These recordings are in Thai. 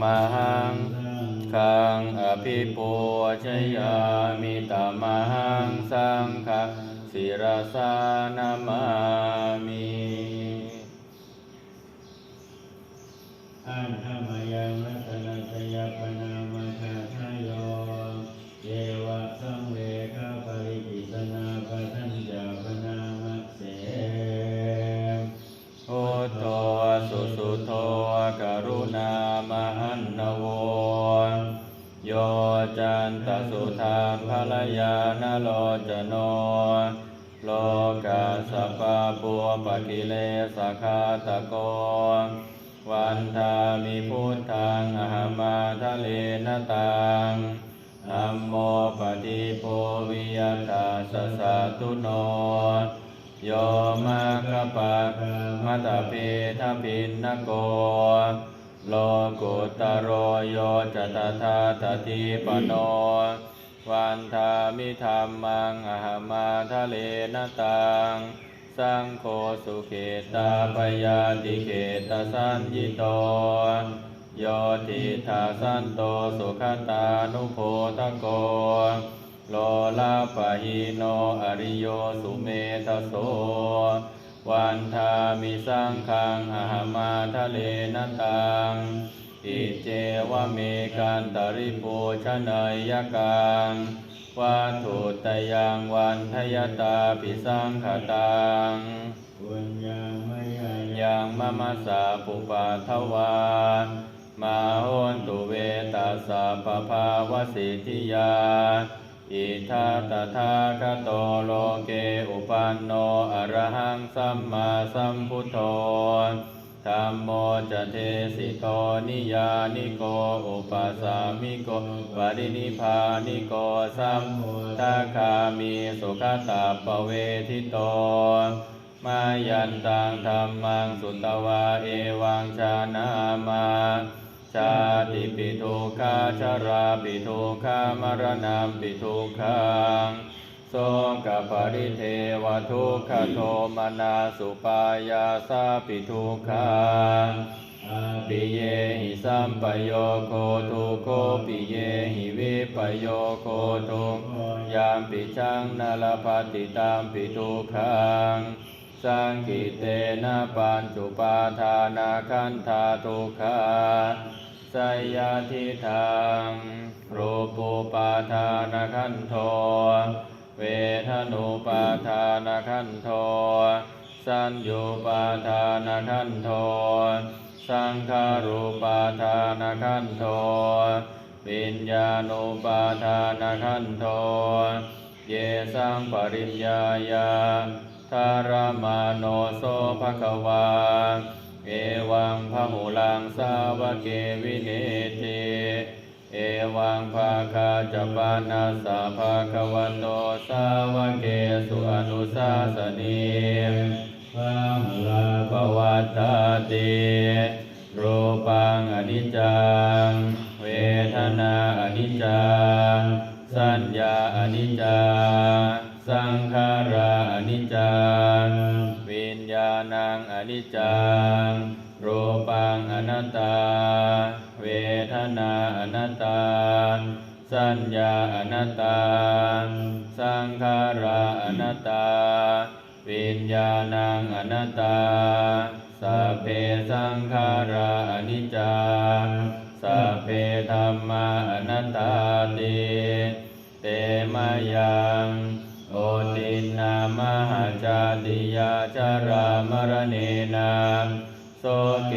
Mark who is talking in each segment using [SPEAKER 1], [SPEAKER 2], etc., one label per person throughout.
[SPEAKER 1] มหังคังอภิปูชยามิตามหังสังฆศิรสานามามิ
[SPEAKER 2] จัน
[SPEAKER 1] ตสุทานภรยานโลจโน โลกาสปปะปัวปะกิเลสคาตะโก วันทามิพุทธังอหมาทะเลนตังธัมโมปฏิโพวิยตาสสะตุโนโยมะกะปะมัตะเพทะปินนโก โลกุตโรโยจตถาตติปโนวันทามิธรรมังอหมาทะเลนตังสังโฆสุเขตาปยาติเขตสัญญิโตโยติทาสันโตสุขตานุโพทะโกโลลาปะหิโนอริโยสุเมทโส วันทามิสังขังอหมาทะเลนตังอิเจวะเมกันตริปูชนยกังวัตถุตยังวันทยตาปิสังขตัง
[SPEAKER 2] ปุญญามยั
[SPEAKER 1] งมะมะสาปุปาทวานมาโหนตุเวตัสสะปภาวสิทธิยา อิทัตถาคโตโลเกอุปันโนอรหังสัมมาสัมพุทโธธัมโมจเทสิโตนิยานิโกอุปัสสามิโกปรินิพานิโกสัมพุทธคามีสุขตาปเวทิโต มายันตังธรรมังสุตวาเอวังชานามาาติปิทุกขาชราปิทุกขามรณะปิทุกขังโสกปริเทวทุกขโทมนาสุปายาสาปิทุกขัง
[SPEAKER 2] อาปิ
[SPEAKER 1] เยหิสัมปโยโคทุโคปิเยหิวิปโยโคทุกยามปิชังนาลภัตติตามปิทุกขังสังกิเตนะปัญจุปาทานาคันธาทุกขา สยาทิทางรูปุปาทานาคันโทเวทนุปาทานาคันโทสัญญูปาทานาคันโทสังขารูปาทานาคันโทวิญญาณุปาทานาคันโทเยสังปริญญาญาธารมาโนโสภควา เอวังพหุลังสาวเกวิเนติเอวังภาคาจปานาสาภาควันโตสาวเกสุอนุสาสนี
[SPEAKER 2] ปังลา
[SPEAKER 1] ปวัตตาติรูปังอนิจจัง เวทนาอนิจจัง สัญญาอนิจจัง ราอนิจจังวิญญาณังอนิจจังรูปังอนัตตา เวทนาอนัตตา สัญญาอนัตตา สังขาราอนัตตา วิญญาณังอนัตตาสัพเพสังขาราอนิจจังสัพเพธรรมาอนัตตาติเตมายัง โอตินนามหาจาติยาจารามรเนนาโสเก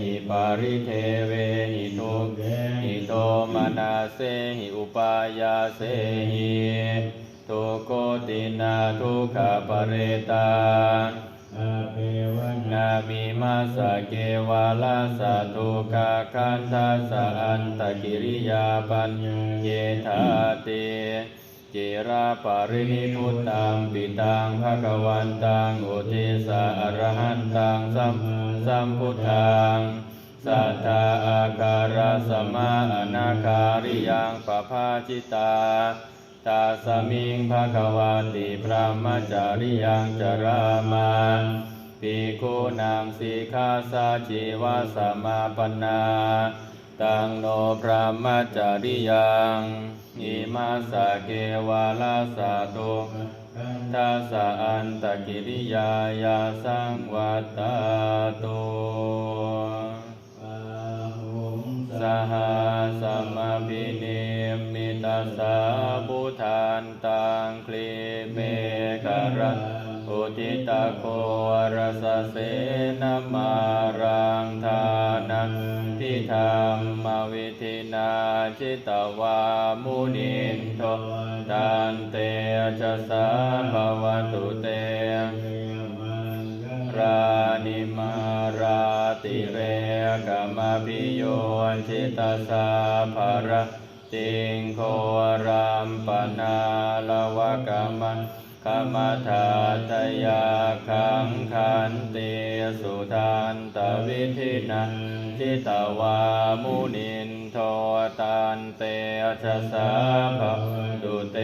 [SPEAKER 1] หิปาริเทเวหิทุกเกหิโตมนาเสหิอุปายาเสหิทุกโกตินาทุกขปเรตา
[SPEAKER 2] อาเปวัน
[SPEAKER 1] นามิมาสเกวาลาสะทุกาคันทัสอันตกิริยาปัญเยธาติ จิราปารินิพุตตังปิตังภะคะวันตังโอุทิสะอรหันตังสัมสัมพุทธังสัทธาอาการะสมาอนาคาริยังปภาจิตา ตาสมิงภะควาติพระมจาริยังจรามาภิกนางสีคาสาจิวาสมาปนา ตังโนพระมัจจริยังอิมาสะเกวาลาสาโตทัสสะอันตกิริยายาสังวัตตาตุสหสมพินิมิตาสาบุทานตังคลีเมกรันอุ ทิตาโครสเสนมารังทานังทิธรรมวิธินาจิตวามุนินโทตันเตจะสาภวตุเต
[SPEAKER 2] ม
[SPEAKER 1] รานิมาราติเรกมพิโยนชิตาสาภรติงโครัมปนาลวกมมัน กรรมทาทยาคังคันติสุทานตวิธินาทิตวามุนินโทตันเตชะสาภตุเต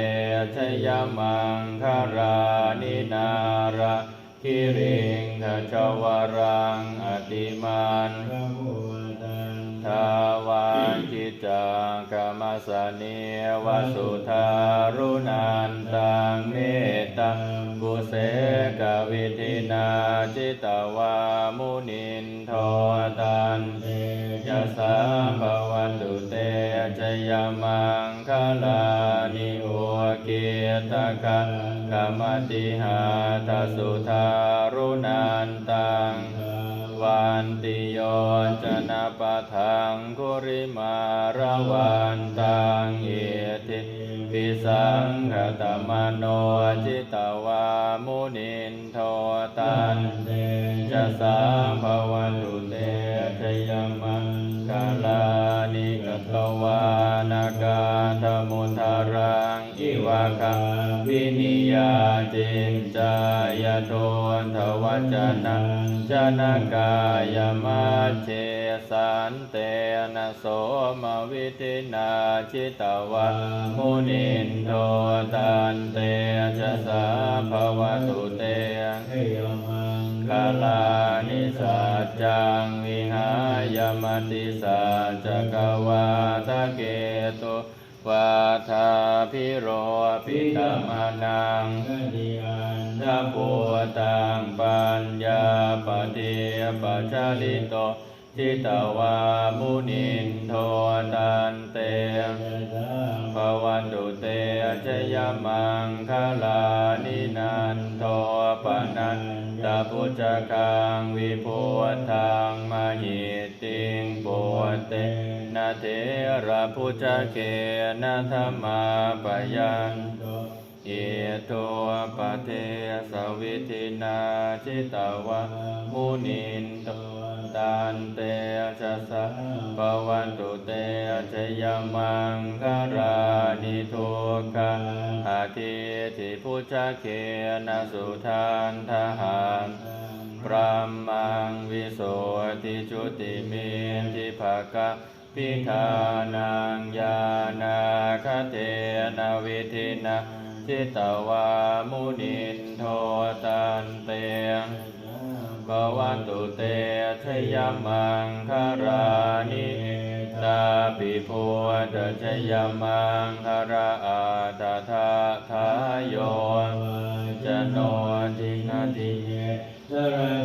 [SPEAKER 1] ชยมังคารานินาราคิริงขจวรังอติมัน
[SPEAKER 2] พระ ทา
[SPEAKER 1] วานจิจังกรรมสเนวสุทารุนันตังเมตตังกุเสกวิธินาจิตวามุนินโทตัน
[SPEAKER 2] เต
[SPEAKER 1] ยะสาภวันตุเตชยมังคลานิโอเกตกะกรรมติหาทสุทารุนันตัง วันติโยจนะปะทังคุริมาระวันตังเอติปิสังขตมโนจิตวามุนินโทตัน
[SPEAKER 2] เต
[SPEAKER 1] จะสาภวันตุเตชยมังกาลานิกตวานากาธมุทารังอิวาคัง ยาจินจายโทนทวัจนะจนกายมาเชสันเตนะโสมวิตินาชิตวะมุนินโทตันเตชะสาภวตุเต
[SPEAKER 2] ง
[SPEAKER 1] กาลานิสัจจังวิหายมติสัจจกวาทะเกตุ วาทาพิโรพิธรรมนัง
[SPEAKER 2] ดิอัน
[SPEAKER 1] ทัพพุตังปัญญาปฏิปัจจาลิโตจิตวามุนินโทตันเตภวันตุเตชยมังคลานินันโทปนันตาพุจกังวิพุทธังมหิติงปุเต นะเทระพุจเกนะธรรมาปยันเอโตปะเทสวิธินาจิตวะมุนินตตันเตชะสะปวันตุเตชยมังคารานิทุกขาอาทิทิพุชเกนะสุทานทหารพระมังวิโสติจุติเมทิภกะ พิธานังญานาคเทนาวิธินาจิตวามุนินโทตันเตภวันตุเตชยมังคารานิตาปิโพตชยมังคาราอาตาทาทายโยจโนทินาทิ
[SPEAKER 2] สร